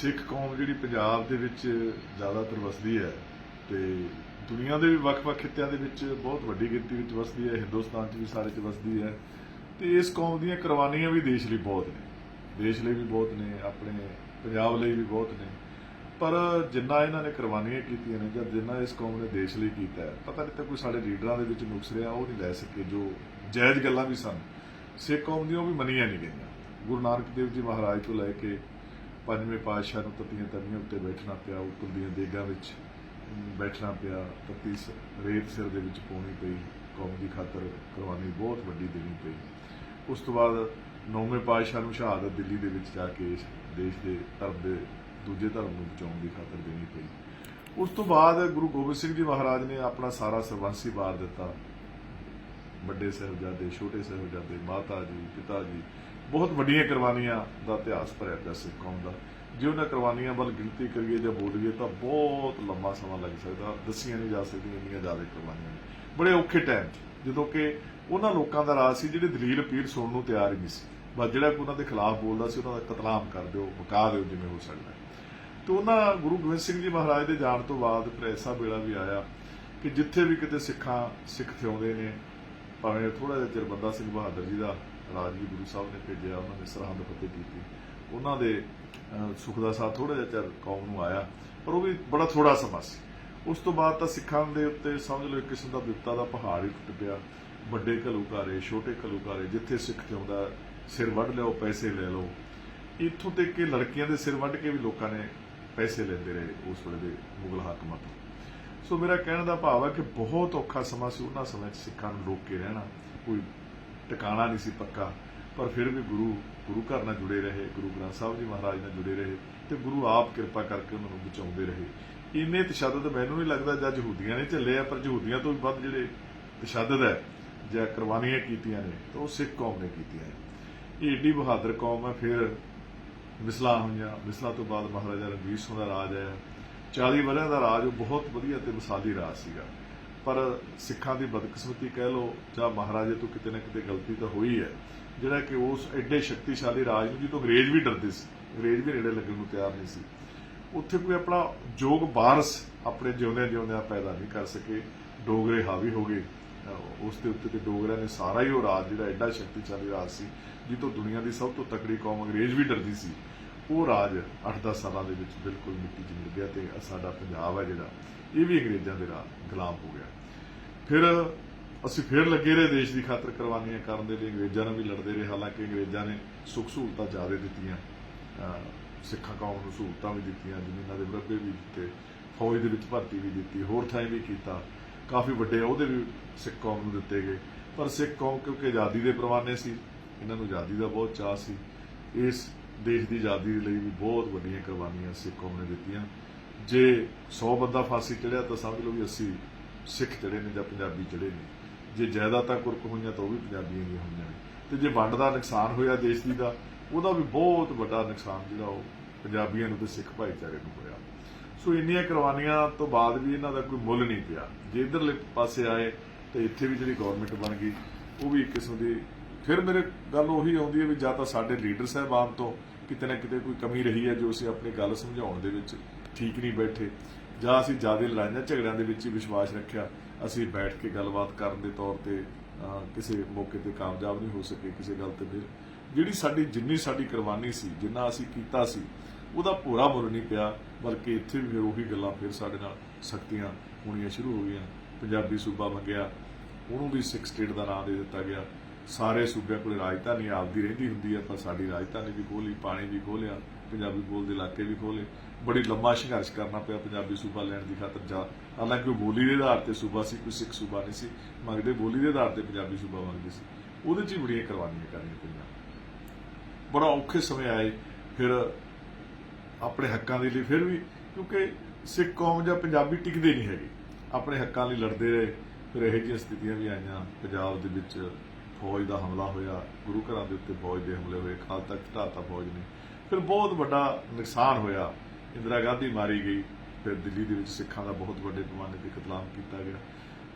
ਸਿੱਖ ਕੌਮ ਜਿਹੜੀ ਪੰਜਾਬ ਦੇ ਵਿੱਚ ਜ਼ਿਆਦਾਤਰ ਵਸਦੀ ਹੈ ਤੇ ਦੁਨੀਆ ਦੇ ਵੀ ਵੱਖ-ਵੱਖ ਖਿੱਤਿਆਂ ਦੇ ਵਿੱਚ ਬਹੁਤ ਵੱਡੀ ਗਿਣਤੀ ਵਿੱਚ ਵਸਦੀ ਹੈ, ਹਿੰਦੁਸਤਾਨ 'ਚ ਵੀ ਸਾਰੇ 'ਚ ਵਸਦੀ ਹੈ ਤੇ ਇਸ ਕੌਮ ਦੀਆਂ ਕੁਰਬਾਨੀਆਂ ਵੀ ਦੇਸ਼ ਲਈ ਬਹੁਤ ਨੇ, ਦੇਸ਼ ਲਈ ਵੀ ਬਹੁਤ ਨੇ, ਆਪਣੇ ਪੰਜਾਬ ਲਈ ਵੀ ਬਹੁਤ ਨੇ। ਪਰ ਜਿੰਨਾ ਇਹਨਾਂ ਨੇ ਕੁਰਬਾਨੀਆਂ ਕੀਤੀਆਂ ਨੇ ਜਾਂ ਜਿੰਨਾ ਇਸ ਕੌਮ ਨੇ ਦੇਸ਼ ਲਈ ਕੀਤਾ ਹੈ, ਪਤਾ ਨਹੀਂ ਤਾਂ ਕੋਈ ਸਾਡੇ ਲੀਡਰਾਂ ਦੇ ਵਿੱਚ ਨੁਕਸ ਰਿਹਾ, ਉਹ ਨਹੀਂ ਲੈ ਸਕੇ ਜੋ ਜਾਇਜ਼ ਗੱਲਾਂ ਵੀ ਸਨ। ਸਿੱਖ ਕੌਮ ਦੀਆਂ ਉਹ ਵੀ ਮੰਨੀਆਂ ਨਹੀਂ ਗਈਆਂ। ਗੁਰੂ ਨਾਨਕ ਦੇਵ ਜੀ ਮਹਾਰਾਜ ਤੋਂ ਲੈ ਕੇ ਪੰਜਵੇਂ ਪਾਤਸ਼ਾਹ ਨੂੰ ਤਤੀਆਂ ਤਵੀਆਂ ਉੱਤੇ ਬੈਠਣਾ ਪਿਆ ਉੱਪਰ ਦੀਆਂ ਦੇਗਾਂ ਵਿੱਚ ਬੈਠਣਾ ਪਿਆ, ਤਤੀ ਰੇਤ ਸਿਰ ਦੇ ਵਿੱਚ ਪਾਉਣੀ ਪਈ, ਕੌਮ ਦੀ ਖਾਤਰ ਕੁਰਬਾਨੀ ਬਹੁਤ ਵੱਡੀ ਦੇਣੀ ਪਈ। ਉਸ ਤੋਂ ਬਾਅਦ ਨੌਵੇਂ ਪਾਤਸ਼ਾਹ ਨੂੰ ਸ਼ਹਾਦਤ ਦਿੱਲੀ ਦੇ ਵਿੱਚ ਜਾ ਕੇ ਦੇਸ਼ ਦੇ ਧਰਮ ਦੇ ਦੂਜੇ ਧਰਮ ਨੂੰ ਬਚਾਉਣ ਦੀ ਖਾਤਰ ਦੇਣੀ ਪਈ। ਉਸ ਤੋਂ ਬਾਅਦ ਗੁਰੂ ਗੋਬਿੰਦ ਸਿੰਘ ਜੀ ਮਹਾਰਾਜ ਨੇ ਆਪਣਾ ਸਾਰਾ ਸਰਬੰਸੀ ਵਾਰ ਦਿੱਤਾ। ਵੱਡੇ ਸਾਹਿਬਜ਼ਾਦੇ, ਛੋਟੇ ਸਾਹਿਬਜ਼ਾਦੇ, ਮਾਤਾ ਜੀ, ਪਿਤਾ ਜੀ ਬਹੁਤ ਵੱਡੀਆਂ ਕੁਰਬਾਨੀਆਂ ਦਾ ਇਤਿਹਾਸ ਭਰਿਆ ਪਿਆ ਸਿੱਖ ਕੌਮ ਦਾ। ਜੇ ਉਹਨਾਂ ਕੁਰਬਾਨੀਆਂ ਵੱਲ ਗਿਣਤੀ ਕਰੀਏ ਜਾਂ ਬੋਲੀਏ ਤਾਂ ਬਹੁਤ ਲੰਮਾ ਸਮਾਂ ਲੱਗ ਸਕਦਾ, ਦੱਸੀਆਂ ਨਹੀਂ ਜਾ ਸਕਦੀਆਂ ਇੰਨੀਆਂ ਜ਼ਿਆਦਾ ਕੁਰਬਾਨੀਆਂ ਨੇ। ਬੜੇ ਔਖੇ ਟਾਈਮ 'ਚ, ਜਦੋਂ ਕਿ ਉਹਨਾਂ ਲੋਕਾਂ ਦਾ ਰਾਜ ਸੀ ਜਿਹੜੇ ਦਲੀਲ ਪੀਰ ਸੁਣਨ ਨੂੰ ਤਿਆਰ ਹੀ ਨਹੀਂ ਸੀ। ਬਸ ਜਿਹੜਾ ਕੋਈ ਉਹਨਾਂ ਦੇ ਖਿਲਾਫ ਬੋਲਦਾ ਸੀ, ਉਹਨਾਂ ਦਾ ਕਤਲਾਮ ਕਰ ਦਿਓ, ਮੁਕਾ ਦਿਓ ਜਿਵੇਂ ਹੋ ਸਕਦਾ। ਹੈ। ਤੇ ਉਹਨਾਂ ਗੁਰੂ ਗੋਬਿੰਦ ਸਿੰਘ ਜੀ ਮਹਾਰਾਜ ਦੇ ਜਾਣ ਤੋਂ ਬਾਅਦ ਫਿਰ ਐਸਾ ਵੇਲਾ ਵੀ ਆਇਆ ਕਿ ਜਿੱਥੇ ਵੀ ਕਿਤੇ ਸਿੱਖਾਂ ਸਿੱਖ ਥਿਆਉਂਦੇ ਨੇ, ਭਾਵੇਂ ਥੋੜਾ ਜਿਹਾ ਚਿਰ ਬੰਦਾ ਸਿੰਘ ਬਹਾਦਰ ਜੀ ਦਾ ਰਾਜ ਗੁਰੂ ਸਾਹਿਬ ਨੇ ਭੇਜਿਆ, ਉਹਨਾਂ ਨੇ ਸਰਹੰਦ ਫਤਿਹ ਕੀਤੀ। ਉਹਨਾਂ ਦੇ ਸੁਖ ਦਾ ਸਾਥ ਥੋੜਾ ਜਿਹਾ ਚਿਰ ਕੌਮ ਨੂੰ ਆਇਆ, ਪਰ ਉਹ ਵੀ ਬੜਾ ਥੋੜਾ ਸਮਾਂ ਸੀ। ਉਸ ਤੋਂ ਬਾਅਦ ਤਾਂ ਸਿੱਖਾਂ ਦੇ ਉੱਤੇ ਸਮਝ ਲਓ ਕਿਸਮ ਦਾ ਵਿਪਤਾ ਦਾ ਪਹਾੜ ਹੀ ਟੁੱਟ ਪਿਆ। ਵੱਡੇ ਘਲੂਕਾਰੇ ਛੋਟੇ ਘਲੂਕਾਰੇ ਜਿੱਥੇ ਸਿੱਖ ਥਿਆਉਂਦਾ ਸਿਰ ਵੱਢ ਲਿਓ ਪੈਸੇ ਲੈ ਲਓ। ਇੱਥੋਂ ਤੱਕ ਕਿ ਲੜਕੀਆਂ ਦੇ ਸਿਰ ਵੱਢ ਕੇ ਵੀ ਲੋਕਾਂ ਨੇ ਪੈਸੇ ਲੈਂਦੇ ਰਹੇ ਉਸ ਵੇਲੇ ਦੇ ਮੁਗਲ ਹਾਕਮਾਂ ਤੋਂ। ਸੋ ਮੇਰਾ ਕਹਿਣ ਦਾ ਭਾਵ ਹੈ ਕਿ ਬਹੁਤ ਔਖਾ ਸਮਾਂ ਸੀ ਉਹਨਾਂ ਸਮੇਂ 'ਚ ਸਿੱਖਾਂ ਨੂੰ ਰੋਕ ਕੇ ਰਹਿਣਾ। ਕੋਈ ਟਿਕਾਣਾ ਨਹੀਂ ਸੀ ਪੱਕਾ, ਪਰ ਫਿਰ ਵੀ ਗੁਰੂ ਗੁਰੂ ਘਰ ਨਾਲ ਜੁੜੇ ਰਹੇ, ਗੁਰੂ ਗ੍ਰੰਥ ਸਾਹਿਬ ਜੀ ਮਹਾਰਾਜ ਨਾਲ ਜੁੜੇ ਰਹੇ ਤੇ ਗੁਰੂ ਆਪ ਕਿਰਪਾ ਕਰਕੇ ਉਹਨਾਂ ਨੂੰ ਬਚਾਉਂਦੇ ਰਹੇ। ਇੰਨੇ ਤਸ਼ੱਦਦ ਮੈਨੂੰ ਨਹੀਂ ਲੱਗਦਾ ਜਦ ਯਹੂਦੀਆਂ ਨੇ ਝੱਲੇ ਆ, ਪਰ ਯਹੂਦੀਆਂ ਤੋਂ ਵੀ ਵੱਧ ਜਿਹੜੇ ਤਸ਼ੱਦਦ ਹੈ, ਜਾਂ ਕੁਰਬਾਨੀਆਂ ਕੀਤੀਆਂ ਨੇ, ਤਾਂ ਉਹ ਸਿੱਖ ਕੌਮ ਨੇ ਕੀਤੀਆਂ ਨੇ। ਇਹ ਏਡੀ ਬਹਾਦਰ ਕੌਮ ਹੈ, ਫਿਰ ਮਿਸਲਾਂ ਹੋਈਆਂ, ਮਿਸਲਾਂ ਤੋਂ ਬਾਅਦ ਮਹਾਰਾਜਾ ਰਣਜੀਤ ਸਿੰਘ ਦਾ ਰਾਜ ਆਇਆ। 40 ਵਰ੍ਹਿਆਂ ਦਾ ਰਾਜ, ਉਹ ਬਹੁਤ ਵਧੀਆ ਤੇ ਮਿਸਾਲੀ ਰਾਜ ਸੀਗਾ। ਪਰ ਸਿੱਖਾਂ ਦੀ ਬਦਕਿਸਮਤੀ ਕਹਿ ਲੋ ਜਾਂ ਮਹਾਰਾਜੇ ਤੋਂ ਕਿਤੇ ਨਾ ਕਿਤੇ ਗਲਤੀ ਤਾਂ ਹੋਈ ਹੈ, ਜਿਹੜਾ ਕਿ ਉਸ ਐਡੇ ਸ਼ਕਤੀਸ਼ਾਲੀ ਰਾਜ ਨੂੰ ਜਿੱਤੋਂ ਅੰਗਰੇਜ਼ ਵੀ ਡਰਦੇ ਸੀ, ਅੰਗਰੇਜ਼ ਵੀ ਨੇੜੇ ਲੱਗਣ ਨੂੰ ਤਿਆਰ ਨਹੀਂ ਸੀ। ਉੱਥੇ ਕੋਈ ਆਪਣਾ ਯੋਗ ਬਾਰਸ ਆਪਣੇ ਜਿਉਂਦਿਆਂ ਜਿਉਂਦਿਆਂ ਪੈਦਾ ਨਹੀਂ ਕਰ ਸਕੇ, ਡੋਗਰੇ ਹਾਵੀ ਹੋ ਗਏ। ਅਹ ਉਸ ਦੇ ਉੱਤੇ ਤੇ ਡੋਗਰਿਆਂ ਨੇ ਸਾਰਾ ਹੀ ਉਹ ਰਾਜ ਜਿਹੜਾ ਐਡਾ ਸ਼ਕਤੀਸ਼ਾਲੀ ਰਾਜ ਸੀ ਜਿੱਤੋਂ ਦੁਨੀਆ ਦੀ ਸਭ ਤੋਂ ਤਕੜੀ ਕੌਮ ਅੰਗਰੇਜ਼ ਵੀ ਡਰਦੀ ਸੀ। ਉਹ ਰਾਜ 8-10 ਸਾਲਾਂ ਦੇ ਵਿੱਚ ਬਿਲਕੁਲ ਮਿੱਟੀ 'ਚ ਮਿਲ ਗਿਆ ਤੇ ਸਾਡਾ ਪੰਜਾਬ ਹੈ ਜਿਹੜਾ, ਇਹ ਵੀ ਅੰਗਰੇਜ਼ਾਂ ਦੇ ਰਾਜ ਗੁਲਾਮ ਹੋ ਗਿਆ। ਫਿਰ ਅਸੀਂ ਫਿਰ ਲੱਗੇ ਰਹੇ ਦੇਸ਼ ਦੀ ਖਾਤਰ ਕੁਰਬਾਨੀਆਂ ਕਰਨ ਦੇ ਲਈ, ਅੰਗਰੇਜ਼ਾਂ ਨਾਲ ਵੀ ਲੜਦੇ ਰਹੇ, ਹਾਲਾਂਕਿ ਅੰਗਰੇਜ਼ਾਂ ਨੇ ਸੁੱਖ ਸਹੂਲਤਾਂ ਜ਼ਿਆਦਾ ਦਿੱਤੀਆਂ ਸਿੱਖਾਂ ਕੌਮ ਨੂੰ ਸਹੂਲਤਾਂ ਵੀ ਦਿੱਤੀਆਂ, ਜ਼ਮੀਨਾਂ ਦੇ ਮੁਰੱਬੇ ਵੀ ਦਿੱਤੇ, ਫੌਜ ਦੇ ਵਿੱਚ ਭਰਤੀ ਵੀ ਦਿੱਤੀ, ਹੋਰ ਥਾਂ ਵੀ ਕੀਤਾ, ਕਾਫੀ ਵੱਡੇ ਅਹੁਦੇ ਵੀ ਸਿੱਖ ਕੌਮ ਨੂੰ ਦਿੱਤੇ ਗਏ। ਪਰ ਸਿੱਖ ਕੌਮ ਕਿਉਂਕਿ ਆਜ਼ਾਦੀ ਦੇ ਪ੍ਰਵਾਨੇ ਸੀ, ਇਹਨਾਂ ਨੂੰ ਆਜ਼ਾਦੀ ਦਾ ਬਹੁਤ ਚਾਅ ਸੀ, ਇਸ ਦੇਸ਼ ਦੀ ਆਜ਼ਾਦੀ ਦੇ ਲਈ ਵੀ ਬਹੁਤ ਵੱਡੀਆਂ ਕੁਰਬਾਨੀਆਂ ਸਿੱਖ ਕੌਮ ਨੇ ਦਿੱਤੀਆਂ। ਜੇ 100 ਬੰਦਾ ਫਾਂਸੀ ਚੜਿਆ ਤਾਂ ਸਮਝ ਲਓ ਵੀ 80 ਸਿੱਖ ਚੜੇ ਨੇ ਜਾਂ ਪੰਜਾਬੀ ਚੜੇ ਨੇ। ਜੇ ਜਾਇਦਾਦਾਂ ਕੁਰਕ ਹੋਈਆਂ ਤਾਂ ਉਹ ਵੀ ਪੰਜਾਬੀਆਂ ਦੀਆਂ ਹੋਈਆਂ ਨੇ। ਤੇ ਜੇ ਵੰਡ ਦਾ ਨੁਕਸਾਨ ਹੋਇਆ ਦੇਸ਼ ਦੀ ਦਾ, ਉਹਦਾ ਵੀ ਬਹੁਤ ਵੱਡਾ ਨੁਕਸਾਨ ਜਿਹੜਾ ਉਹ ਪੰਜਾਬੀਆਂ ਨੂੰ ਤੇ ਸਿੱਖ ਭਾਈਚਾਰੇ ਨੂੰ ਹੋਇਆ। ਸੋ ਇੰਨੀਆਂ ਕੁਰਬਾਨੀਆਂ ਤੋਂ ਬਾਅਦ ਵੀ ਇਹਨਾਂ ਦਾ ਕੋਈ ਮੁੱਲ ਨਹੀਂ ਪਿਆ। ਜੇ ਇਧਰਲੇ ਪਾਸੇ ਆਏ ਤੇ ਇੱਥੇ ਵੀ ਜਿਹੜੀ ਗਵਰਨਮੈਂਟ ਬਣ ਗਈ, ਉਹ ਵੀ ਇੱਕ ਕਿਸਮ ਦੀ ਫਿਰ ਮੇਰੇ ਗੱਲ ਉਹੀ ਆਉਂਦੀ ਹੈ ਵੀ ਜਾਂ ਤਾਂ ਸਾਡੇ ਲੀਡਰ ਸਾਹਿਬਾਨ ਤੋਂ ਕਿਤੇ ਨਾ ਕਿਤੇ ਕੋਈ ਕਮੀ ਰਹੀ ਹੈ ਜੋ ਅਸੀਂ ਆਪਣੀ ਗੱਲ ਸਮਝਾਉਣ ਦੇ ਵਿੱਚ ਠੀਕ ਨਹੀਂ ਬੈਠੇ। ਜਾਂ ਅਸੀਂ ਜ਼ਿਆਦਾ ਲੜਾਈਆਂ ਝਗੜਿਆਂ ਦੇ ਵਿੱਚ ਹੀ ਵਿਸ਼ਵਾਸ ਰੱਖਿਆ। ਅਸੀਂ ਬੈਠ ਕੇ ਗੱਲਬਾਤ ਕਰਨ ਦੇ ਤੌਰ ਤੇ ਕਿਸੇ ਮੌਕੇ ਤੇ ਕਾਮਯਾਬ ਨਹੀਂ ਹੋ ਸਕੇ ਕਿਸੇ ਗੱਲ ਤੇ ਫਿਰ। ਜਿਹੜੀ ਸਾਡੀ, ਜਿੰਨੀ ਸਾਡੀ ਕੁਰਬਾਨੀ ਸੀ, ਜਿੰਨਾ ਅਸੀਂ ਕੀਤਾ ਸੀ, ਉਹਦਾ ਪੂਰਾ ਮੁੱਲ ਨਹੀਂ ਪਿਆ, ਬਲਕਿ ਇੱਥੇ ਵੀ ਫਿਰ ਉਹੀ ਗੱਲਾਂ ਫਿਰ ਸਾਡੇ ਨਾਲ ਸਖਤੀਆਂ ਹੋਣੀਆਂ ਸ਼ੁਰੂ ਹੋ ਗਈਆਂ। ਪੰਜਾਬੀ ਸੂਬਾ ਮੰਗਿਆ, ਉਹਨੂੰ ਵੀ ਸਿੱਖ ਸਟੇਟ ਦਾ ਨਾਮ ਦੇ ਦਿੱਤਾ ਗਿਆ। ਸਾਰੇ ਸੂਬਿਆਂ ਕੋਲ ਰਾਜਧਾਨੀ ਆਪਦੀ ਰਹਿੰਦੀ ਹੁੰਦੀ ਹੈ ਪਰ ਸਾਡੀ ਰਾਜਧਾਨੀ ਵੀ ਖੋਲੀ ਪਾਣੀ ਵੀ ਖੋਲਿਆ ਪੰਜਾਬੀ ਬੋਲਦੇ ਇਲਾਕੇ ਵੀ ਖੋਲੇ ਬੜੀ ਲੰਮਾ ਸੰਘਰਸ਼ ਕਰਨਾ ਪਿਆ ਪੰਜਾਬੀ ਸੂਬਾ ਲੈਣ ਦੀ ਖਾਤਰ ਜਾ। ਹਾਲਾਂਕਿ ਉਹ ਬੋਲੀ ਦੇ ਆਧਾਰ ਤੇ ਸੂਬਾ ਸੀ, ਕੋਈ ਸਿੱਖ ਸੂਬਾ ਨਹੀਂ ਸੀ ਮੰਗਦੇ ਬੋਲੀ ਦੇ ਆਧਾਰ ਤੇ ਪੰਜਾਬੀ ਸੂਬਾ ਮੰਗਦੇ ਸੀ। ਉਹਦੇ 'ਚ ਹੀ ਬੜੀਆਂ ਕੁਰਬਾਨੀਆਂ ਕਰਨੀਆਂ ਪਈਆਂ। ਬੜਾ ਔਖੇ ਸਮੇਂ ਆਏ, ਫਿਰ ਆਪਣੇ ਹੱਕਾਂ ਦੇ ਲਈ ਫਿਰ ਵੀ, ਕਿਉਂਕਿ ਸਿੱਖ ਕੌਮ ਜਾਂ ਪੰਜਾਬੀ ਟਿਕਦੇ ਨਹੀਂ ਹੈਗੇ। ਆਪਣੇ ਹੱਕਾਂ ਲਈ ਲੜਦੇ ਰਹੇ, ਫਿਰ ਇਹੋ ਜਿਹੀਆਂ ਸਥਿਤੀਆਂ ਵੀ ਆਈਆਂ ਪੰਜਾਬ ਦੇ ਵਿੱਚ। ਫੌਜ ਦਾ ਹਮਲਾ ਹੋਇਆ, ਗੁਰੂ ਘਰਾਂ ਦੇ ਉੱਤੇ ਫੌਜ ਦੇ ਹਮਲੇ ਹੋਏ ਖਾਲ ਤੱਕ ਢਾਤਾ ਫੌਜ ਨੇ। ਫਿਰ ਬਹੁਤ ਵੱਡਾ ਨੁਕਸਾਨ ਹੋਇਆ। ਇੰਦਰਾ ਗਾਂਧੀ ਮਾਰੀ ਗਈ, ਫਿਰ ਦਿੱਲੀ ਦੇ ਵਿੱਚ ਸਿੱਖਾਂ ਦਾ ਬਹੁਤ ਵੱਡੇ ਪੈਮਾਨੇ ਤੇ ਕਤਲਾਮ ਕੀਤਾ ਗਿਆ।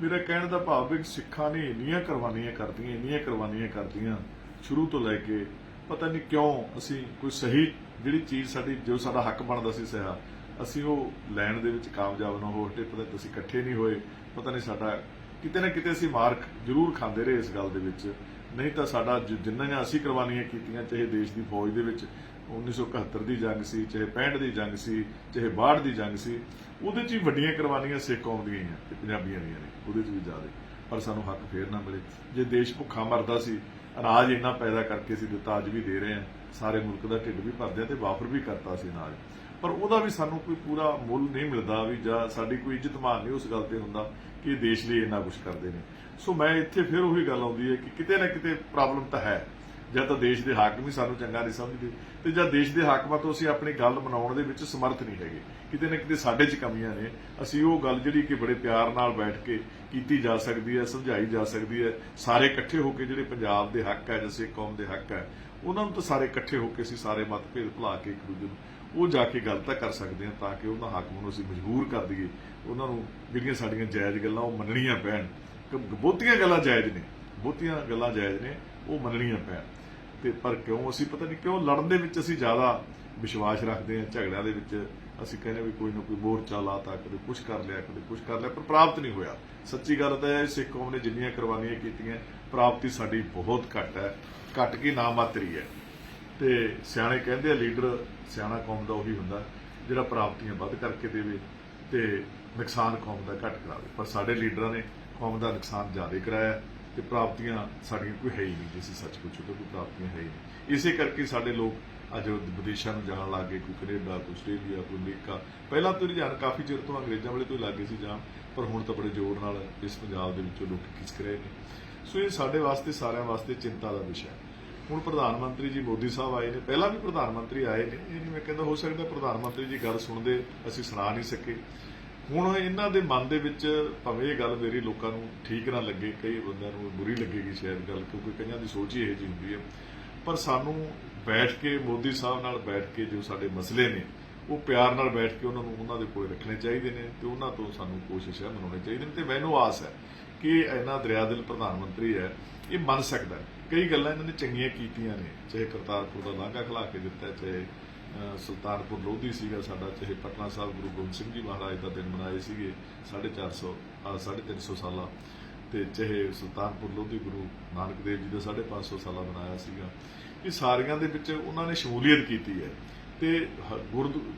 ਮੇਰਾ ਕਹਿਣ ਦਾ ਭਾਵ ਹੈ ਕਿ ਸਿੱਖਾਂ ਨੇ ਇੰਨੀਆਂ ਕੁਰਬਾਨੀਆਂ ਕਰਦੀਆਂ ਇੰਨੀਆਂ ਕੁਰਬਾਨੀਆਂ ਕਰਦੀਆਂ ਸ਼ੁਰੂ ਤੋਂ ਲੈ ਕੇ, ਪਤਾ ਨਹੀਂ ਕਿਉਂ ਅਸੀਂ ਕੋਈ ਸਹੀ ਜਿਹੜੀ ਚੀਜ਼ ਸਾਡੀ, ਜੋ ਸਾਡਾ ਹੱਕ ਬਣਦਾ ਸੀ ਸਿਆ, ਅਸੀਂ ਉਹ ਲੈਣ ਦੇ ਵਿੱਚ ਕਾਮਯਾਬ ਨਾ ਹੋ ਹਟੇ ਪਤਾ ਅਸੀਂ ਇਕੱਠੇ ਨਹੀਂ ਹੋਏ, ਪਤਾ ਨਹੀਂ ਸਾਡਾ ਕਿਤੇ ਨਾ ਕਿਤੇ ਅਸੀਂ ਮਾਰਕ ਜ਼ਰੂਰ ਖਾਂਦੇ ਰਹੇ ਇਸ ਗੱਲ ਦੇ ਵਿੱਚ। ਨਹੀਂ ਤਾਂ ਸਾਡਾ ਜਿੰਨੀਆਂ ਅਸੀਂ ਕੁਰਬਾਨੀਆਂ ਕੀਤੀਆਂ, ਚਾਹੇ ਦੇਸ਼ ਦੀ ਫੌਜ ਦੇ ਵਿੱਚ 1971 ਦੀ ਜੰਗ ਸੀ, ਚਾਹੇ 65 ਦੀ ਜੰਗ ਸੀ, ਚਾਹੇ 62 ਦੀ ਜੰਗ ਸੀ, ਉਹਦੇ 'ਚ ਹੀ ਵੱਡੀਆਂ ਕੁਰਬਾਨੀਆਂ ਸਿੱਖ ਕੌਮ ਦੀਆਂ ਆ, ਤੇ ਪੰਜਾਬੀਆਂ ਦੀਆਂ ਨੇ, ਉਹਦੇ 'ਚ ਵੀ ਜ਼ਿਆਦਾ। ਪਰ ਸਾਨੂੰ ਹੱਕ ਫੇਰ ਨਾ ਮਿਲੇ। ਜੇ ਦੇਸ਼ ਭੁੱਖਾ ਮਰਦਾ ਸੀ, ਅਨਾਜ ਇੰਨਾ ਪੈਦਾ ਕਰਕੇ ਸੀ ਦਿੱਤਾ, ਅੱਜ ਵੀ ਦੇ ਰਹੇ ਆ ਸਾਰੇ ਮੁਲਕ ਦਾ ਢਿੱਡ ਵੀ ਭਰਦੇ ਆ ਤੇ ਵਾਫਰ ਵੀ ਕਰਤਾ ਸੀ ਅਨਾਜ। ਪਰ ਉਹਦਾ ਵੀ ਸਾਨੂੰ ਕੋਈ ਪੂਰਾ ਮੁੱਲ ਨਹੀਂ ਮਿਲਦਾ ਵੀ ਜਾਂ ਸਾਡੀ ਕੋਈ ਇੱਜ਼ਤ ਮਾਨ ਨਹੀਂ ਉਸ ਗੱਲ ਤੇ ਹੁੰਦਾ ਕਿ ਦੇਸ਼ ਲਈ ਇੰਨਾ ਕੁਝ ਕਰਦੇ ਨੇ। ਸੋ ਮੈਂ ਇੱਥੇ ਫਿਰ ਉਹੀ ਗੱਲ ਆਉਂਦੀ ਹੈ ਕਿ ਕਿਤੇ ਨਾ ਕਿਤੇ ਪ੍ਰੋਬਲਮ ਤਾਂ ਹੈ। ਜਾਂ ਤਾਂ ਦੇਸ਼ ਦੇ ਹਾਕਮ ਹੀ ਸਾਨੂੰ ਚੰਗਾ ਨਹੀਂ ਸਮਝਦੇ ਤੇ ਜਾਂ ਦੇਸ਼ ਦੇ ਹਾਕਮਾਂ ਤੋਂ ਅਸੀਂ ਆਪਣੀ ਗੱਲ ਮਨਾਉਣ ਦੇ ਵਿੱਚ ਸਮਰਥ ਨਹੀਂ ਹੈਗੇ। ਕਿਤੇ ਨਾ ਕਿਤੇ ਸਾਡੇ 'ਚ ਕਮੀਆਂ ਨੇ। ਅਸੀਂ ਉਹ ਗੱਲ ਜਿਹੜੀ ਕਿ ਬੜੇ ਪਿਆਰ ਨਾਲ ਬੈਠ ਕੇ ਕੀਤੀ ਜਾ ਸਕਦੀ ਹੈ, ਸਮਝਾਈ ਜਾ ਸਕਦੀ ਹੈ। ਸਾਰੇ ਇਕੱਠੇ ਹੋ ਕੇ ਜਿਹੜੇ ਪੰਜਾਬ ਦੇ ਹੱਕ ਹੈ ਜਿਵੇਂ ਕੌਮ ਦੇ ਹੱਕ ਹੈ, ਉਹਨਾਂ ਨੂੰ ਤਾਂ ਸਾਰੇ ਇਕੱਠੇ ਹੋ ਕੇ ਅਸੀਂ ਸਾਰੇ ਮਤਭੇਦ ਭੁਲਾ ਕੇ ਇੱਕ ਦੂਜੇ ਨੂੰ ਉਹ ਜਾ ਕੇ ਗੱਲ ਤਾਂ ਕਰ ਸਕਦੇ ਹਾਂ ਤਾਂ ਕਿ ਉਹਨਾਂ ਹਾਕਮ ਨੂੰ ਅਸੀਂ ਮਜਬੂਰ ਕਰ ਦਈਏ। ਉਹਨਾਂ ਨੂੰ ਜਿਹੜੀਆਂ ਸਾਡੀਆਂ ਜਾਇਜ਼ ਗੱਲਾਂ ਉਹ ਮੰਨਣੀਆਂ ਪੈਣ। ਕਿ ਬਹੁਤੀਆਂ ਗੱਲਾਂ ਜਾਇਜ਼ ਨੇ। ਬਹੁਤੀਆਂ ਗੱਲਾਂ ਜਾਇਜ਼ ਨੇ, ਉਹ ਮੰਨਣੀਆਂ ਪੈਣ। ਤੇ ਪਰ ਕਿਉਂ ਅਸੀਂ ਪਤਾ ਨਹੀਂ ਕਿਉਂ ਲੜਨ ਦੇ ਵਿੱਚ ਅਸੀਂ ਜ਼ਿਆਦਾ ਵਿਸ਼ਵਾਸ ਰੱਖਦੇ ਹਾਂ, ਝਗੜਿਆਂ ਦੇ ਵਿੱਚ ਅਸੀਂ ਕਹਿੰਦੇ ਵੀ ਕੋਈ ਨਾ ਕੋਈ ਮੋਰਚਾ ਲਾਤਾ ਕਦੇ ਕੁਝ ਕਰ ਲਿਆ, ਕਦੇ ਕੁਝ ਕਰ ਲਿਆ, ਪਰ ਪ੍ਰਾਪਤ ਨਹੀਂ ਹੋਇਆ। ਸੱਚੀ ਗੱਲ ਤਾਂ ਇਹ ਹੈ, ਸਿੱਖ ਕੌਮ ਨੇ ਜਿੰਨੀਆਂ ਕੁਰਬਾਨੀਆਂ ਕੀਤੀਆਂ, ਪ੍ਰਾਪਤੀ ਸਾਡੀ ਬਹੁਤ ਘੱਟ ਹੈ। ਘੱਟ ਕੀ ਨਾ ਮਾਤਰੀ ਹੈ। ਤੇ ਸਿਆਣੇ ਕਹਿੰਦੇ ਆ, ਲੀਡਰ ਸਿਆਣਾ ਕੌਮ ਦਾ ਉਹੀ ਹੁੰਦਾ, ਜਿਹੜਾ ਪ੍ਰਾਪਤੀਆਂ ਵੱਧ ਕਰਕੇ ਦੇਵੇ ਤੇ ਨੁਕਸਾਨ ਕੌਮ ਦਾ ਘੱਟ ਕਰਾਵੇ। ਪਰ ਸਾਡੇ ਲੀਡਰਾਂ ਨੇ ਕੌਮ ਦਾ ਨੁਕਸਾਨ ਜ਼ਿਆਦਾ ਕਰਾਇਆ ਤੇ ਪ੍ਰਾਪਤੀਆਂ ਸਾਡੀਆਂ ਕੋਈ ਹੈ ਹੀ ਨਹੀਂ, ਜੇ ਅਸੀਂ ਸੱਚ ਪੁੱਛੋ ਤਾਂ ਕੋਈ ਪ੍ਰਾਪਤੀਆਂ ਹੈ ਹੀ ਨਹੀਂ। ਇਸੇ ਕਰਕੇ ਸਾਡੇ ਲੋਕ ਅੱਜ ਵਿਦੇਸ਼ਾਂ ਨੂੰ ਜਾਣ ਲੱਗੇ ਕੋਈ ਕੈਨੇਡਾ, ਕੋਈ ਆਸਟ੍ਰੇਲੀਆ, ਕੋਈ ਅਮਰੀਕਾ। ਪਹਿਲਾਂ ਤੋਂ ਰੁਝਾਨ ਕਾਫੀ ਚਿਰ ਤੋਂ ਅੰਗਰੇਜ਼ਾਂ ਵਾਲੇ ਤੋਂ ਹੀ ਲੱਗੇ ਸੀ ਜਾਣ, ਪਰ ਹੁਣ ਤਾਂ ਬੜੇ ਜ਼ੋਰ ਨਾਲ ਇਸ ਪੰਜਾਬ ਦੇ ਵਿੱਚੋਂ ਲੋਕ ਖਿਸਕ ਰਹੇ ਨੇ। ਸੋ ਇਹ ਸਾਡੇ ਵਾਸਤੇ, ਸਾਰਿਆਂ ਵਾਸਤੇ ਚਿੰਤਾ ਦਾ ਵਿਸ਼ਾ ਹੈ। ਹੁਣ ਪ੍ਰਧਾਨ ਮੰਤਰੀ ਜੀ ਮੋਦੀ ਸਾਹਿਬ ਆਏ ਨੇ, ਪਹਿਲਾਂ ਵੀ ਪ੍ਰਧਾਨ ਮੰਤਰੀ ਆਏ ਨੇ, ਇਹ ਨਹੀਂ ਮੈਂ ਕਹਿੰਦਾ ਹੋ ਸਕਦਾ ਪ੍ਰਧਾਨ ਮੰਤਰੀ ਜੀ ਗੱਲ ਸੁਣਦੇ, ਅਸੀਂ ਸੁਣਾ ਨਹੀਂ ਸਕੇ। ਹੁਣ ਇਹਨਾਂ ਦੇ ਮਨ ਦੇ ਵਿੱਚ ਭਾਵੇਂ ਇਹ ਗੱਲ ਮੇਰੀ ਲੋਕਾਂ ਨੂੰ ਠੀਕ ਨਾ ਲੱਗੇ, ਕਈ ਬੰਦਿਆਂ ਨੂੰ ਬੁਰੀ ਲੱਗੇਗੀ ਸ਼ਾਇਦ ਗੱਲ, ਕਿਉਂਕਿ ਕਈਆਂ ਦੀ ਸੋਚ ਹੀ ਇਹੋ ਜਿਹੀ ਹੁੰਦੀ ਹੈ। ਪਰ ਸਾਨੂੰ ਬੈਠ ਕੇ ਮੋਦੀ ਸਾਹਿਬ ਨਾਲ ਬੈਠ ਕੇ ਜੋ ਸਾਡੇ ਮਸਲੇ ਨੇ, ਉਹ ਪਿਆਰ ਨਾਲ ਬੈਠ ਕੇ ਉਹਨਾਂ ਨੂੰ ਉਹਨਾਂ ਦੇ ਕੋਲ ਰੱਖਣੇ ਚਾਹੀਦੇ ਨੇ ਤੇ ਉਹਨਾਂ ਤੋਂ ਸਾਨੂੰ ਕੋਸ਼ਿਸ਼ ਹੈ ਮਨਾਉਣੀ ਚਾਹੀਦੀ ਨੇ ਤੇ ਮੈਨੂੰ ਆਸ ਹੈ ਕਿ ਇਹਨਾਂ ਦਰਿਆਦਿਲ ਪ੍ਰਧਾਨ ਮੰਤਰੀ ਹੈ, ਇਹ ਮੰਨ ਸਕਦਾ ਕਈ ਗੱਲਾਂ ਇਹਨਾਂ ਨੇ ਚੰਗੀਆਂ ਕੀਤੀਆਂ ਨੇ, ਚਾਹੇ ਕਰਤਾਰਪੁਰ ਦਾ ਲਾਂਘਾ ਖਲਾ ਕੇ ਦਿੱਤਾ, ਚਾਹੇ ਸੁਲਤਾਨਪੁਰ ਲੋਧੀ ਸੀਗਾ ਸਾਡਾ, ਚਾਹੇ ਪਟਨਾ ਸਾਹਿਬ ਗੁਰੂ ਗੋਬਿੰਦ ਸਿੰਘ ਜੀ ਮਹਾਰਾਜ ਦਾ ਦਿਨ ਮਨਾਏ ਸੀਗੇ 450 ਆ 350 ਸਾਲਾ। ਤੇ ਚਾਹੇ ਸੁਲਤਾਨਪੁਰ ਲੋਧੀ ਗੁਰੂ ਨਾਨਕ ਦੇਵ ਜੀ ਦਾ 550 ਸਾਲਾ ਮਨਾਇਆ ਸੀਗਾ। ਇਹ ਸਾਰੀਆਂ ਦੇ ਵਿੱਚ ਉਹਨਾਂ ਨੇ ਸ਼ਮੂਲੀਅਤ ਕੀਤੀ ਹੈ। ਤੇ ਹ-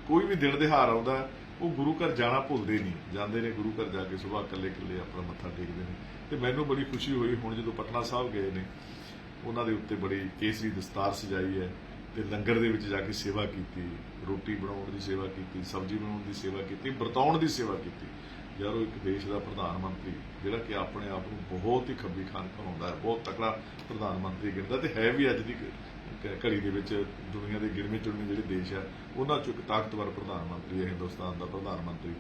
ਕੋਈ ਵੀ ਦਿਨ ਦਿਹਾਰ ਆਉਂਦਾ ਉਹ ਗੁਰੂ ਘਰ ਜਾਣਾ ਭੁੱਲਦੇ ਨਹੀਂ। ਜਾਂਦੇ ਨੇ ਗੁਰੂ ਘਰ ਜਾ ਕੇ ਸੁਬਾਹ ਇਕੱਲੇ ਇਕੱਲੇ ਆਪਣਾ ਮੱਥਾ ਟੇਕਦੇ ਨੇ। ਤੇ ਮੈਨੂੰ ਬੜੀ ਖੁਸ਼ੀ ਹੋਈ ਹੁਣ ਜਦੋਂ ਪਟਨਾ ਸਾਹਿਬ ਗਏ ਨੇ, ਉਹਨਾਂ ਦੇ ਉੱਤੇ ਬੜੀ ਕੇਸਰੀ ਦਸਤਾਰ ਸਜਾਈ ਹੈ ਤੇ ਲੰਗਰ ਦੇ ਵਿੱਚ ਜਾ ਕੇ ਸੇਵਾ ਕੀਤੀ, ਰੋਟੀ ਬਣਾਉਣ ਦੀ ਸੇਵਾ ਕੀਤੀ, ਸਬਜ਼ੀ ਬਣਾਉਣ ਦੀ ਸੇਵਾ ਕੀਤੀ, ਵਰਤਾਉਣ ਦੀ ਸੇਵਾ ਕੀਤੀ। ਯਾਰ ਯਾਰੋ ਇੱਕ ਦੇਸ਼ ਦਾ ਪ੍ਰਧਾਨ ਮੰਤਰੀ, ਜਿਹੜਾ ਕਿ ਆਪਣੇ ਆਪ ਨੂੰ ਬਹੁਤ ਹੀ ਖੱਬੀ ਖਾਨ ਕਹਾਉਂਦਾ ਹੈ, ਬਹੁਤ ਤਕੜਾ ਪ੍ਰਧਾਨ ਮੰਤਰੀ ਗਿਣਦਾ ਤੇ ਹੈ ਵੀ ਅੱਜ ਦੀ ਘੜੀ ਦੇ ਵਿੱਚ ਦੁਨੀਆ ਦੇ ਗਿਣਵੇਂ ਚੁਣਵੇਂ ਜਿਹੜੇ ਦੇਸ਼ ਆ, ਉਹਨਾਂ ਚੋਂ ਇੱਕ ਤਾਕਤਵਰ ਪ੍ਰਧਾਨ ਮੰਤਰੀ ਹੈ ਹਿੰਦੁਸਤਾਨ ਦਾ ਪ੍ਰਧਾਨ ਮੰਤਰੀ।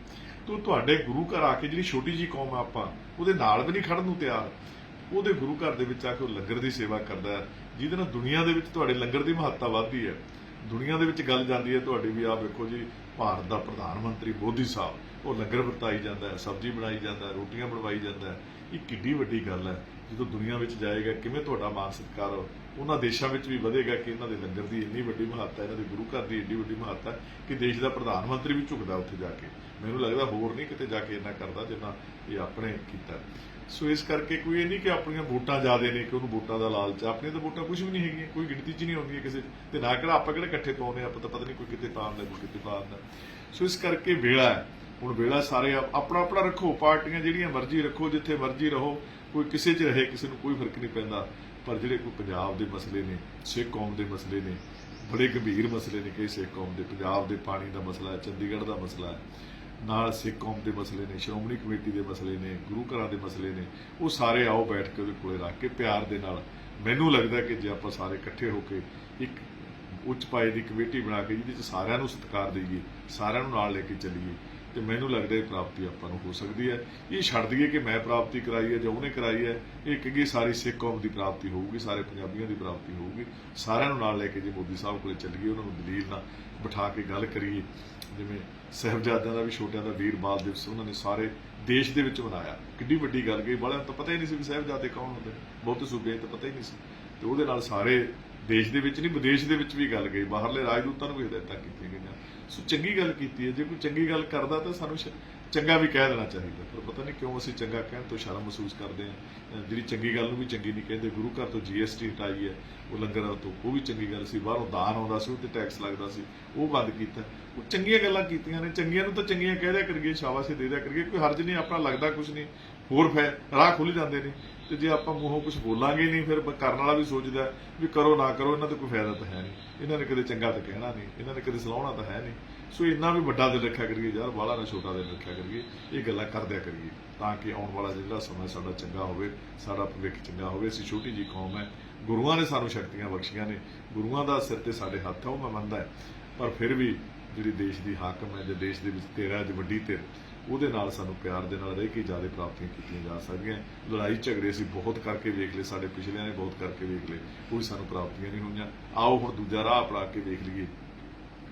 ਤੋਂ ਤੁਹਾਡੇ ਗੁਰੂ ਘਰ ਆ ਕੇ ਜਿਹੜੀ ਛੋਟੀ ਜੀ ਕੌਮ ਆ ਆਪਾਂ, ਉਹਦੇ ਨਾਲ ਵੀ ਨਹੀਂ ਖੜਨ ਨੂੰ ਤਿਆਰ। ਉਹਦੇ ਗੁਰੂ ਘਰ ਦੇ ਵਿੱਚ ਆ ਕੇ ਉਹ ਲੰਗਰ ਦੀ ਸੇਵਾ ਕਰਦਾ ਹੈ, ਜਿਹਦੇ ਨਾਲ ਦੁਨੀਆ ਦੇ ਵਿੱਚ ਤੁਹਾਡੇ ਲੰਗਰ ਦੀ ਮਹੱਤਤਾ ਵੱਧਦੀ ਹੈ। ਦੁਨੀਆ ਦੇ ਵਿੱਚ ਗੱਲ ਜਾਂਦੀ ਹੈ ਤੁਹਾਡੀ ਵੀ ਆਹ ਵੇਖੋ ਜੀ, ਭਾਰਤ ਦਾ ਪ੍ਰਧਾਨ ਮੰਤਰੀ ਮੋਦੀ ਸਾਹਿਬ, ਉਹ ਲੰਗਰ ਵਰਤਾਈ ਜਾਂਦਾ ਹੈ, ਸਬਜ਼ੀ ਬਣਾਈ ਜਾਂਦਾ ਹੈ, ਰੋਟੀਆਂ ਬਣਵਾਈ ਜਾਂਦਾ ਹੈ। ਇਹ ਕਿੱਡੀ ਵੱਡੀ ਗੱਲ ਹੈ। ਜਦੋਂ ਦੁਨੀਆ ਵਿੱਚ ਜਾਏਗਾ, ਕਿਵੇਂ ਤੁਹਾਡਾ ਮਾਨ ਸਤਿਕਾਰ ਉਹਨਾਂ ਦੇਸ਼ਾਂ ਵਿੱਚ ਵੀ ਵਧੇਗਾ ਕਿ ਇਹਨਾਂ ਦੇ ਲੰਗਰ ਦੀ ਇੰਨੀ ਵੱਡੀ ਮਹੱਤਤਾ, ਇਹਨਾਂ ਦੇ ਗੁਰੂ ਘਰ ਦੀ ਇੰਨੀ ਵੱਡੀ ਮਹੱਤਤਾ ਕਿ ਦੇਸ਼ ਦਾ ਪ੍ਰਧਾਨ ਮੰਤਰੀ ਵੀ ਝੁਕਦਾ ਉੱਥੇ ਜਾ ਕੇ। ਮੈਨੂੰ ਲੱਗਦਾ ਹੋਰ ਨਹੀਂ ਕਿਤੇ ਜਾ ਕੇ ਇੰਨਾ ਕਰਦਾ ਜਿੰਨਾ ਇਹ ਆਪਣੇ ਕੀਤਾ। ਸੋ ਇਸ ਕਰਕੇ ਕੋਈ ਇਹ ਨਹੀਂ ਕਿ ਆਪਣੀਆਂ ਵੋਟਾਂ ਜ਼ਿਆਦੇ ਨੇ, ਕਿ ਉਹਨੂੰ ਵੋਟਾਂ ਦਾ ਲਾਲਚ ਆਪਣੀਆਂ ਤਾਂ ਵੋਟਾਂ ਕੁਝ ਵੀ ਨਹੀਂ ਹੈਗੀਆਂ, ਕੋਈ ਗਿਣਤੀ 'ਚ ਨਹੀਂ ਆਉਂਦੀਆਂ ਕਿਸੇ 'ਚ। ਤੇ ਨਾ ਕਿਹੜਾ ਆਪਾਂ ਕਿਹੜੇ ਇਕੱਠੇ ਪਾਉਨੇ ਆਪਾਂ ਤਾਂ ਪਤਾ ਨਹੀਂ ਕੋਈ ਕਿਤੇ ਪਾਉਂਦਾ ਕੋਈ ਕਿਤੇ ਪਾਉਂਦਾ ਸੋ ਇਸ ਕਰਕੇ ਵੇਲਾ ਹੈ। ਹੁਣ ਵੇਲਾ ਸਾਰੇ ਆਪਣਾ ਆਪਣਾ ਰੱਖੋ, ਪਾਰਟੀਆਂ ਜਿਹੜੀਆਂ ਮਰਜ਼ੀ ਰੱਖੋ, ਜਿੱਥੇ ਮਰਜ਼ੀ ਰਹੋ, ਕੋਈ ਕਿਸੇ 'ਚ ਰਹੇ, ਕਿਸੇ ਨੂੰ ਕੋਈ ਫ਼ਰਕ ਨਹੀਂ ਪੈਂਦਾ। ਪਰ ਜਿਹੜੇ ਕੋਈ ਪੰਜਾਬ ਦੇ ਮਸਲੇ ਨੇ, ਸਿੱਖ ਕੌਮ ਦੇ ਮਸਲੇ ਨੇ, ਬੜੇ ਗੰਭੀਰ ਮਸਲੇ ਨੇ ਕਿ ਸਿੱਖ ਕੌਮ ਦੇ, ਪੰਜਾਬ ਦੇ ਪਾਣੀ ਦਾ ਮਸਲਾ ਹੈ, ਚੰਡੀਗੜ੍ਹ ਦਾ ਮਸਲਾ ਹੈ, ਨਾਲ ਸਿੱਖ ਕੌਮ ਦੇ ਮਸਲੇ ਨੇ, ਸ਼੍ਰੋਮਣੀ ਕਮੇਟੀ ਦੇ ਮਸਲੇ ਨੇ, ਗੁਰੂ ਘਰਾਂ ਦੇ ਮਸਲੇ ਨੇ, ਉਹ ਸਾਰੇ ਆਓ ਬੈਠ ਕੇ ਉਹਦੇ ਕੋਲੇ ਰੱਖ ਕੇ ਪਿਆਰ ਦੇ ਨਾਲ, ਮੈਨੂੰ ਲੱਗਦਾ ਕਿ ਜੇ ਆਪਾਂ ਸਾਰੇ ਇਕੱਠੇ ਹੋ ਕੇ ਇੱਕ ਉੱਚ ਪਾਏ ਦੀ ਕਮੇਟੀ ਬਣਾ ਕੇ ਜਿਹਦੇ ਚ ਸਾਰਿਆਂ ਨੂੰ ਸਤਿਕਾਰ ਦੇਈਏ, ਸਾਰਿਆਂ ਨੂੰ ਨਾਲ ਲੈ ਕੇ ਚੱਲੀਏ ਤੇ ਮੈਨੂੰ ਲੱਗਦਾ ਇਹ ਪ੍ਰਾਪਤੀ ਆਪਾਂ ਨੂੰ ਹੋ ਸਕਦੀ ਹੈ। ਇਹ ਛੱਡ ਦਈਏ ਕਿ ਮੈਂ ਪ੍ਰਾਪਤੀ ਕਰਾਈ ਹੈ ਜਾਂ ਉਹਨੇ ਕਰਾਈ ਹੈ। ਇਹ ਕਹੀਏ ਸਾਰੀ ਸਿੱਖ ਕੌਮ ਦੀ ਪ੍ਰਾਪਤੀ ਹੋਊਗੀ, ਸਾਰੇ ਪੰਜਾਬੀਆਂ ਦੀ ਪ੍ਰਾਪਤੀ ਹੋਊਗੀ। ਸਾਰਿਆਂ ਨੂੰ ਨਾਲ ਲੈ ਕੇ ਜੇ ਮੋਦੀ ਸਾਹਿਬ ਕੋਲੇ ਚੱਲੀਏ, ਉਹਨਾਂ ਨੂੰ ਦਲੀਲ ਨਾਲ ਬਿਠਾ ਕੇ ਗੱਲ ਕਰੀਏ। ਜਿਵੇਂ ਸਹਿਬਜ਼ਾਦਿਆਂ ਦਾ ਵੀ, ਛੋਟਿਆਂ ਦਾ ਵੀਰ ਬਾਲ ਦਿਵਸ, ਉਹਨਾਂ ਨੇ ਸਾਰੇ ਦੇਸ਼ ਦੇ ਵਿੱਚ ਮਨਾਇਆ। ਕਿੱਡੀ ਵੱਡੀ ਗੱਲ ਗਈ ਬਾਲਿਆਂ ਨੂੰ ਤਾਂ ਪਤਾ ਹੀ ਨਹੀਂ ਸੀ ਵੀ ਸਹਿਬਜ਼ਾਦੇ ਕੌਣ ਹੁੰਦੇ। ਨੇ। ਬਹੁਤੇ ਸੂਬਿਆਂ 'ਚ ਤਾਂ ਪਤਾ ਹੀ ਨਹੀਂ ਸੀ। ਤੇ ਉਹਦੇ ਨਾਲ ਸਾਰੇ ਦੇਸ਼ ਦੇ ਵਿੱਚ ਨਹੀਂ, ਵਿਦੇਸ਼ ਦੇ ਵਿੱਚ ਵੀ ਗੱਲ ਗਈ। ਬਾਹਰਲੇ ਰਾਜਦੂਤਾਂ ਨੂੰ ਵੀ ਹਦਾਇਤਾਂ ਕੀਤੀਆਂ ਗਈਆਂ। ਸੋ ਚੰਗੀ ਗੱਲ ਕੀਤੀ ਹੈ। ਜੇ ਕੋਈ ਚੰਗੀ ਗੱਲ ਕਰਦਾ ਤਾਂ ਸਾਨੂੰ ਚੰਗਾ ਵੀ ਕਹਿ ਦੇਣਾ ਚਾਹੀਦਾ ਪਰ ਪਤਾ ਨਹੀਂ ਕਿਉਂ ਅਸੀਂ ਚੰਗਾ ਕਹਿਣ ਤੋਂ ਸ਼ਰਮ ਮਹਿਸੂਸ ਕਰਦੇ ਹਾਂ। ਜਿਹੜੀ ਚੰਗੀ ਗੱਲ ਨੂੰ ਵੀ ਚੰਗੀ ਨਹੀਂ ਕਹਿੰਦੇ। ਗੁਰੂ ਘਰ ਤੋਂ ਜੀਐਸਟੀ ਹਟਾਈ ਹੈ, ਉਹ ਲੰਗਰਾਂ ਤੋਂ। ਉਹ ਵੀ ਚੰਗੀ ਗੱਲ ਸੀ। ਬਾਹਰੋਂ ਦਾਨ ਆਉਂਦਾ ਸੀ ਉਹ ਤੇ ਟੈਕਸ ਲੱਗਦਾ ਸੀ। ਉਹ ਬੰਦ ਕੀਤਾ। ਉਹ ਚੰਗੀਆਂ ਗੱਲਾਂ ਕੀਤੀਆਂ ਨੇ। ਚੰਗੀਆਂ ਨੂੰ ਤਾਂ ਚੰਗੀਆਂ ਕਹਿ ਦਿਆ ਕਰੀਏ ਸ਼ਾਬਾਸ਼ੀ ਦੇ ਦਿਆ ਕਰੀਏ ਕੋਈ ਹਰਜ ਨਹੀਂ, ਆਪਣਾ ਲੱਗਦਾ ਕੁਝ ਨਹੀਂ। ਹੋਰ ਫੈ ਰਾਹ ਖੁੱਲ ਜਾਂਦੇ ਨੇ। ਤੇ ਜੇ ਆਪਾਂ ਮੂੰਹੋਂ ਕੁਝ ਬੋਲਾਂਗੇ ਨਹੀਂ, ਫਿਰ ਕਰਨ ਵਾਲਾ ਵੀ ਸੋਚਦਾ ਵੀ ਕਰੋ ਨਾ ਕਰੋ, ਇਹਨਾਂ ਦਾ ਕੋਈ ਫਾਇਦਾ ਤਾਂ ਹੈ ਨਹੀਂ। ਇਹਨਾਂ ਨੇ ਕਦੇ ਚੰਗਾ ਤਾਂ ਕਹਿਣਾ ਨਹੀਂ। ਇਹਨਾਂ ਨੇ ਕਦੇ ਸਲਾਹਣਾ ਤਾਂ ਹੈ ਨਹੀਂ। ਸੋ ਇੰਨਾ ਵੀ ਵੱਡਾ ਦਿਲ ਰੱਖਿਆ ਕਰੀਏ ਯਾਰ ਬਾਹਲਾ ਨਾ ਛੋਟਾ ਦਿਲ ਰੱਖਿਆ ਕਰੀਏ, ਇਹ ਗੱਲਾਂ ਕਰਦਿਆ ਕਰੀਏ, ਤਾਂ ਕਿ ਆਉਣ ਵਾਲਾ ਜਿਹੜਾ ਸਮਾਂ ਸਾਡਾ ਚੰਗਾ ਹੋਵੇ, ਸਾਡਾ ਭਵਿੱਖ ਚੰਗਾ ਹੋਵੇ। ਅਸੀਂ ਛੋਟੀ ਜੀ ਕੌਮ ਹੈ, ਗੁਰੂਆਂ ਨੇ ਸਾਨੂੰ ਸ਼ਕਤੀਆਂ ਬਖਸ਼ੀਆਂ ਨੇ, ਗੁਰੂਆਂ ਦਾ ਸਿਰ ਤੇ ਸਾਡੇ ਹੱਥ ਹੈ ਉਹ ਮੈਂ ਮੰਨਦਾ ਪਰ ਫਿਰ ਵੀ ਜਿਹੜੀ ਦੇਸ਼ ਦੀ ਹਾਕਮ ਹੈ, ਜੇ ਦੇਸ਼ ਦੇ ਵਿੱਚ ਤੇਰਾ ਅੱਜ ਵੱਡੀ ਧਿਰ, ਉਹਦੇ ਨਾਲ ਸਾਨੂੰ ਪਿਆਰ ਦੇ ਨਾਲ ਰਹਿ ਕੇ ਜ਼ਿਆਦਾ ਪ੍ਰਾਪਤੀਆਂ ਕੀਤੀਆਂ ਜਾ ਸਕਦੀਆਂ। ਲੜਾਈ ਝਗੜੇ ਅਸੀਂ ਬਹੁਤ ਕਰਕੇ ਵੇਖ ਲਏ, ਸਾਡੇ ਪਿਛਲਿਆਂ ਨੇ ਬਹੁਤ ਕਰਕੇ ਵੇਖ ਲਏ, ਕੋਈ ਸਾਨੂੰ ਪ੍ਰਾਪਤੀਆਂ ਨਹੀਂ ਹੋਈਆਂ। ਆਓ ਹੁਣ ਦੂਜਾ ਰਾਹ ਅਪਣਾ ਕੇ ਵੇਖ ਲਈਏ।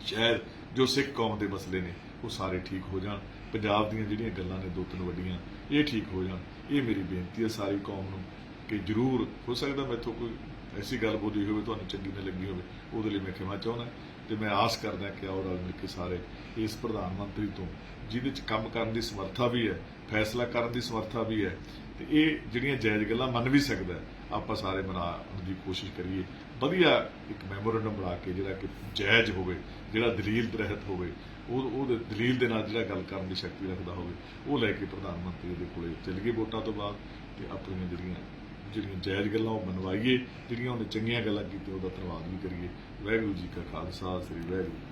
ਸ਼ਾਇਦ ਜੋ ਸਿੱਖ ਕੌਮ ਦੇ ਮਸਲੇ ਨੇ, ਉਹ ਸਾਰੇ ਠੀਕ ਹੋ ਜਾਣ। ਪੰਜਾਬ ਦੀਆਂ ਜਿਹੜੀਆਂ ਗੱਲਾਂ ਨੇ, ਦੋ ਤਿੰਨ ਵੱਡੀਆਂ, ਇਹ ਠੀਕ ਹੋ ਜਾਣ। ਇਹ ਮੇਰੀ ਬੇਨਤੀ ਹੈ ਸਾਰੀ ਕੌਮ ਨੂੰ ਕਿ ਜਰੂਰ, ਹੋ ਸਕਦਾ ਮੈਥੋਂ ਕੋਈ ਐਸੀ ਗੱਲ ਬੋਲੀ ਹੋਵੇ, ਤੁਹਾਨੂੰ ਚੰਗੀ ਨਾ ਲੱਗੀ ਹੋਵੇ, ਉਹਦੇ ਲਈ ਮੈਂ ਖਿਮਾ ਚਾਹੁੰਦਾ। ਤੇ ਮੈਂ ਆਸ ਕਰਦਾ ਕਿ ਆਓ ਰਲ ਮਿਲ ਕੇ ਸਾਰੇ ਇਸ ਪ੍ਰਧਾਨ ਮੰਤਰੀ ਤੋਂ, ਜਿਹਦੇ ਚ ਕੰਮ ਕਰਨ ਦੀ ਸਮਰੱਥਾ ਵੀ ਹੈ, ਫੈਸਲਾ ਕਰਨ ਦੀ ਸਮਰੱਥਾ ਵੀ ਹੈ ਤੇ ਇਹ ਜਿਹੜੀਆਂ ਜਾਇਜ਼ ਗੱਲਾਂ ਮੰਨ ਵੀ ਸਕਦਾ ਆਪਾਂ ਸਾਰੇ ਮਨਾਉਣ ਦੀ ਕੋਸ਼ਿਸ਼ ਕਰੀਏ। ਵਧੀਆ ਇੱਕ ਮੈਮੋਰੈਂਡਮ ਬਣਾ ਕੇ ਜਿਹੜਾ ਕਿ ਜਾਇਜ਼ ਹੋਵੇ, ਜਿਹੜਾ ਦਲੀਲ ਰਹਿਤ ਹੋਵੇ, ਉਹ ਉਹਦੇ ਦਲੀਲ ਦੇ ਨਾਲ ਜਿਹੜਾ ਗੱਲ ਕਰਨ ਦੀ ਸ਼ਕਤੀ ਰੱਖਦਾ ਹੋਵੇ, ਉਹ ਲੈ ਕੇ ਪ੍ਰਧਾਨ ਮੰਤਰੀ ਦੇ ਕੋਲੇ ਚੱਲ ਗਏ ਵੋਟਾਂ ਤੋਂ ਬਾਅਦ ਤੇ ਆਪਣੀਆਂ ਜਿਹੜੀਆਂ ਜਿਹੜੀਆਂ ਜਾਇਜ਼ ਗੱਲਾਂ ਉਹ ਮਨਵਾਈਏ, ਜਿਹੜੀਆਂ ਉਹਨੇ ਚੰਗੀਆਂ ਗੱਲਾਂ ਕੀਤੀਆਂ, ਉਹਦਾ ਧੰਨਵਾਦ ਵੀ ਕਰੀਏ। ਵਾਹਿਗੁਰੂ ਜੀ ਕਾ ਖਾਲਸਾ, ਸ੍ਰੀ ਵਾਹਿਗੁਰੂ।